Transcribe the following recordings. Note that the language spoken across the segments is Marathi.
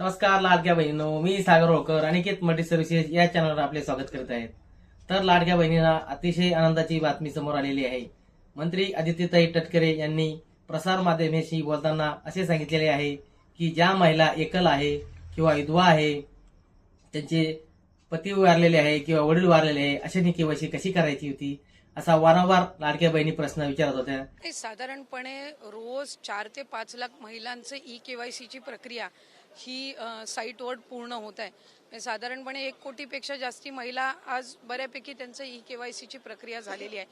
नमस्कार लाडक्या बहिणीनो. मी सागर होळकर अनिकेत मल्टी सर्व्हिसेस या चॅनलवर आपले स्वागत करत आहेत तर लाडक्या बहिणींना अतिशय आनंदाची बातमी समोर आलेली आहे. मंत्री आदित्यताई तटकरे यांनी प्रसार माध्यमाशी बोलताना असे सांगितलेले आहे की ज्या महिला एकल आहे किंवा विधवा आहे त्यांचे पती वारलेले आहे किंवा वडील वारलेले आहे अशाने केवायसी कशी करायची होती? असा वारंवार लाडक्या बहिणी प्रश्न विचारत होत्या. हे साधारणपणे रोज चार ते पाच लाख महिलांचं ई केवायसीची प्रक्रिया ही अ, साईटवर पूर्ण होत आहे. म्हणजे साधारणपणे एक कोटीपेक्षा जास्ती महिला आज बऱ्यापैकी त्यांचं ई के वाय सीची प्रक्रिया झालेली आहे.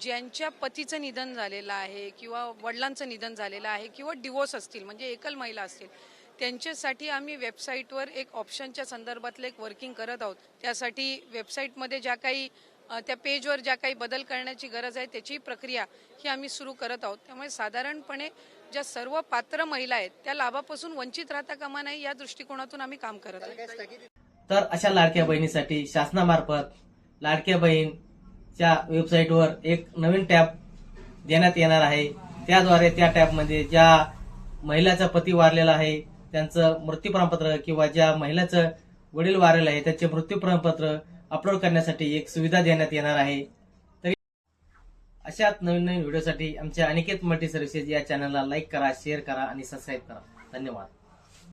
ज्यांच्या पतीचं निधन झालेलं आहे किंवा वडिलांचं निधन झालेलं आहे किंवा डिवोर्स असतील म्हणजे एकल महिला असतील त्यांच्यासाठी आम्ही वेबसाईटवर एक ऑप्शनच्या संदर्भातलं एक वर्किंग करत आहोत. त्यासाठी वेबसाईटमध्ये ज्या काही त्या पेजवर ज्या काही बदल करण्याची गरज आहे त्याची प्रक्रिया ही आम्ही सुरू करत आहोत. त्यामुळे साधारणपणे ज्या सर्व पात्र महिला आहेत त्या लाभापासून वंचित राहता कामा नाही या दृष्टिकोनातून आम्ही काम करत आहोत. तर अशा लाडक्या बहिणीसाठी शासनामार्फत लाडक्या बहीणच्या वेबसाईटवर एक नवीन टॅब देण्यात येणार आहे. त्याद्वारे त्या टॅबमध्ये ज्या महिलाचा पती वारलेला आहे त्यांचं मृत्यू प्रमाणपत्र किंवा ज्या महिलाचं वडील वारलेलं आहे त्याचे मृत्यू प्रमाणपत्र अपलोड करण्यासाठी एक सुविधा देण्यात येणार आहे. तरी अशाच नवीन नवीन व्हिडिओसाठी आमच्या अनिकेत मल्टी सर्व्हिसेस या चॅनलला लाईक करा शेअर करा आणि सबस्क्राईब करा. धन्यवाद.